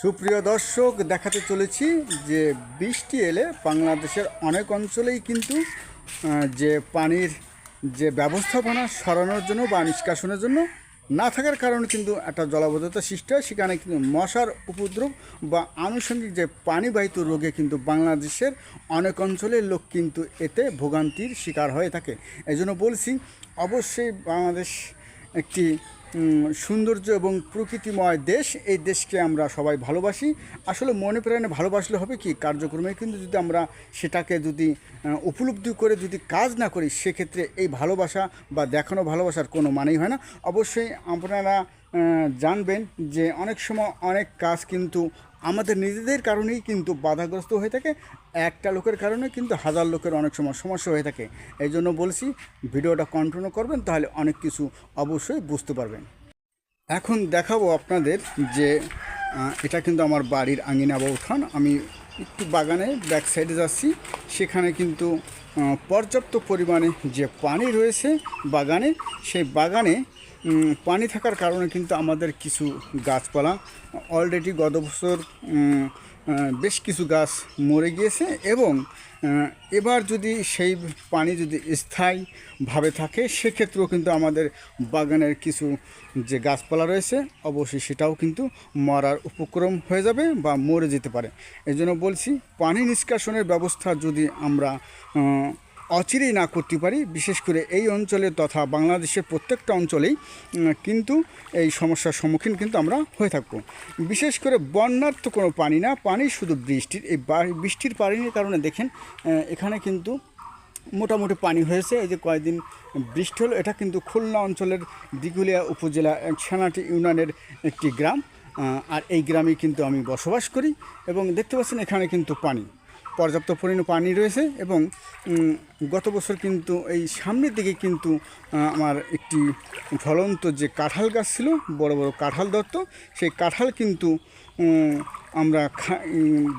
সুপ্রিয় দর্শক, দেখাতে চলেছি যে বৃষ্টি এলে বাংলাদেশের অনেক অঞ্চলেই কিন্তু যে পানির যে ব্যবস্থাপনা সরানোর জন্য বা নিষ্কাশনের জন্য না থাকার কারণে কিন্তু একটা জলাবদ্ধতা সৃষ্টি হয়। সেখানে কিন্তু মশার উপদ্রব বা আনুষঙ্গিক যে পানিবাহিত রোগে কিন্তু বাংলাদেশের অনেক অঞ্চলের লোক কিন্তু এতে ভোগান্তির শিকার হয়ে থাকে। এই জন্য বলছি, অবশ্যই বাংলাদেশ একটি সৌন্দর্য এবং প্রকৃতিময় দেশ, এই দেশকে আমরা সবাই ভালোবাসি। আসলে মনে প্রাণে ভালোবাসলে হবে কি? কার্যক্রমে কিন্তু যদি আমরা সেটাকে যদি উপলব্ধি করে যদি কাজ না করি, সেক্ষেত্রে এই ভালোবাসা বা দেখানো ভালোবাসার কোনো মানেই হয় না। অবশ্যই আপনারা জানবেন যে অনেক সময় অনেক কাজ কিন্তু আমাদের নিজেদের কারণেই কিন্তু বাধাগ্রস্ত হয়ে থাকে, একটা লোকের কারণে কিন্তু হাজার লোকের অনেক সময় সমস্যা হয়ে থাকে। এই জন্য বলছি, ভিডিওটা কন্টিনিউ করবেন, তাহলে অনেক কিছু অবশ্যই বুঝতে পারবেন। এখন দেখাবো আপনাদের যে এটা কিন্তু আমার বাড়ির আঙিনা উঠান। আমি একটু বাগানে ব্যাক সাইডে যাচ্ছি। সেখানে কিন্তু পর্যাপ্ত পরিমাণে যে পানি রয়েছে বাগানে, সেই বাগানে পানি থাকার কারণে কিন্তু আমাদের কিছু গাছপালা অলরেডি গত বছর বেশ কিছু গাছ মরে গিয়েছে এবং এবার যদি সেই পানি যদি স্থায়ীভাবে থাকে, সেক্ষেত্রেও কিন্তু আমাদের বাগানের কিছু যে গাছপালা রয়েছে, অবশ্যই সেটাও কিন্তু মরার উপক্রম হয়ে যাবে বা মরে যেতে পারে। এই জন্য বলছি, পানি নিষ্কাশনের ব্যবস্থা যদি আমরা অচিরেই না করতে পারি, বিশেষ করে এই অঞ্চলে তথা বাংলাদেশের প্রত্যেকটা অঞ্চলেই কিন্তু এই সমস্যার সম্মুখীন কিন্তু আমরা হয়ে থাকব। বিশেষ করে বন্যার তো কোনো পানি না, পানি শুধু বৃষ্টির, এই বৃষ্টির পানির কারণে দেখেন এখানে কিন্তু মোটামুটি পানি হয়েছে, এই যে কয়েকদিন বৃষ্টি হলো, এটা কিন্তু খুলনা অঞ্চলের দিগুলিয়া উপজেলা ছানাটি ইউনিয়নের একটি গ্রাম আর এই গ্রামে কিন্তু আমি বসবাস করি এবং দেখতে পাচ্ছেন এখানে কিন্তু পানি। পর্যাপ্ত পরিমাণ পানি রয়েছে এবং গত বছর কিন্তু এই সামনের দিকে কিন্তু আমার একটি ঝলন্ত যে কাঁঠাল গাছ ছিল, বড় বড় কাঁঠাল দত্ত, সেই কাঁঠাল কিন্তু আমরা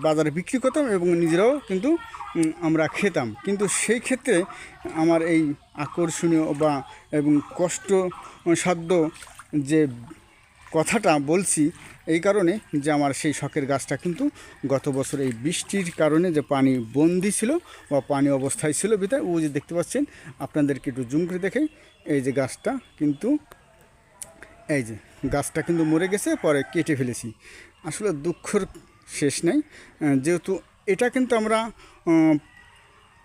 বাজারে বিক্রি করতাম এবং নিজেরাও কিন্তু আমরা খেতাম। কিন্তু সেই ক্ষেত্রে আমার এই আকর্ষণীয় বা এবং কষ্ট সাধ্য যে কথাটা বলছি এই কারণে যে আমার সেই শখের গাছটা কিন্তু গত বছর এই বৃষ্টির কারণে যে পানি বন্দি ছিল বা পানি অবস্থায় ছিল বিধায় ও যে দেখতে পাচ্ছেন, আপনাদেরকে একটু জুম করে দেখে এই যে গাছটা কিন্তু, এই যে গাছটা কিন্তু মরে গেছে, পরে কেটে ফেলেছি। আসলে দুঃখর শেষ নেই। যেহেতু এটা কিন্তু আমরা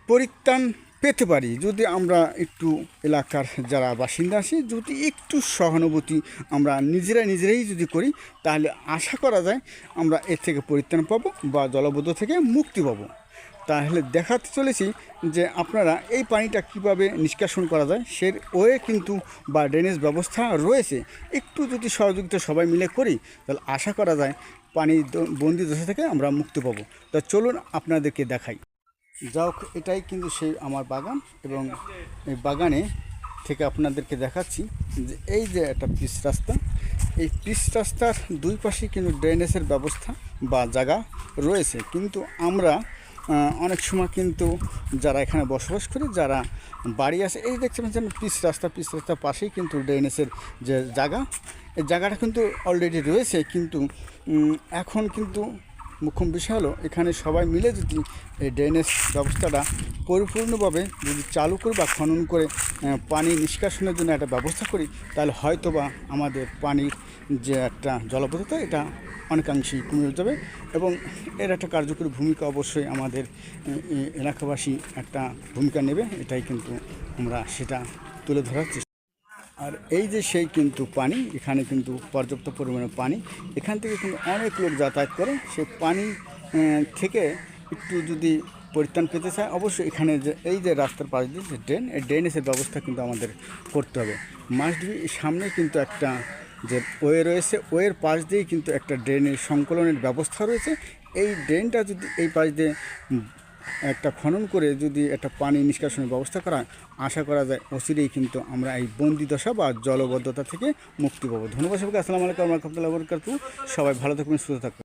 পরিত্রাণ পেতে পারি। যদি আমরা একটু এলাকার যারা বাসিন্দা আছি, যদি একটু সহানুভূতি আমরা নিজেরা নিজেরাই যদি করি, তাহলে আশা করা যায় আমরা এর থেকে পরিত্রাণ পাবো বা জলবদ্ধ থেকে মুক্তি পাবো। তাহলে দেখাতে চলেছি যে আপনারা এই পানিটা কীভাবে নিষ্কাশন করা যায় সে ওয়ে কিন্তু বা ড্রেনেজ ব্যবস্থা রয়েছে। একটু যদি সহযোগিতা সবাই মিলে করি, তাহলে আশা করা যায় পানি বন্দি দশা থেকে আমরা মুক্তি পাবো। তা চলুন আপনাদেরকে দেখাই। হোক, এটাই কিন্তু সেই আমার বাগান এবং এই বাগানে থেকে আপনাদেরকে দেখাচ্ছি যে এই যে একটা পিচ রাস্তা, এই পিচ রাস্তার দুই পাশে কিন্তু ড্রেনেজের ব্যবস্থা বা জায়গা রয়েছে। কিন্তু আমরা অনেক সময় কিন্তু যারা এখানে বসবাস করে, যারা বাড়ি আসে এই দেখতে পাচ্ছেন পিচ রাস্তা, পিচ রাস্তার পাশেই কিন্তু ড্রেনেজের যে জায়গা, এই জায়গাটা কিন্তু অলরেডি রয়েছে। কিন্তু এখন কিন্তু মুখ্য বিষয় হলো, এখানে সবাই মিলে যদি এই ড্রেনেজ ব্যবস্থাটা পরিপূর্ণভাবে যদি চালু করি বা খনন করে পানি নিষ্কাশনের জন্য একটা ব্যবস্থা করি, তাহলে হয়তো বা আমাদের পানির যে একটা জলবদ্ধতা, এটা অনেকাংশেই কমে যাবে এবং এর একটা কার্যকরী ভূমিকা অবশ্যই আমাদের এলাকাবাসী একটা ভূমিকা নেবে, এটাই কিন্তু আমরা সেটা তুলে ধরার চেষ্টা আর এই যে সেই কিন্তু পানি, এখানে কিন্তু পর্যাপ্ত পরিমাণে পানি, এখান থেকে কিন্তু অনেক লোক যাতায়াত করে, সেই পানি থেকে একটু যদি পরিত্রাণ পেতে চায়, অবশ্যই এখানে যে এই যে রাস্তার পাশ দিয়ে যে ড্রেন, এই ড্রেনেজের ব্যবস্থা কিন্তু আমাদের করতে হবে। মাস্ট বি সামনে কিন্তু একটা যে ওয়ে রয়েছে, ওয়ের পাশ দিয়েই কিন্তু একটা ড্রেনের সংকলনের ব্যবস্থা রয়েছে। এই ড্রেনটা যদি এই পাশ দিয়ে একটা খনন করে যদি একটা পানি নিষ্কাশনের ব্যবস্থা করা আশা করা যায় অচিরেই কিন্তু আমরা এই বন্দি দশা বা জলবদ্ধতা থেকে মুক্তি পাবো। ধন্যবাদ সবাইকে, আসসালামু আলাইকুম রহমতুল্লাহ সবাই ভালো থাকবেন সুস্থ থাকবেন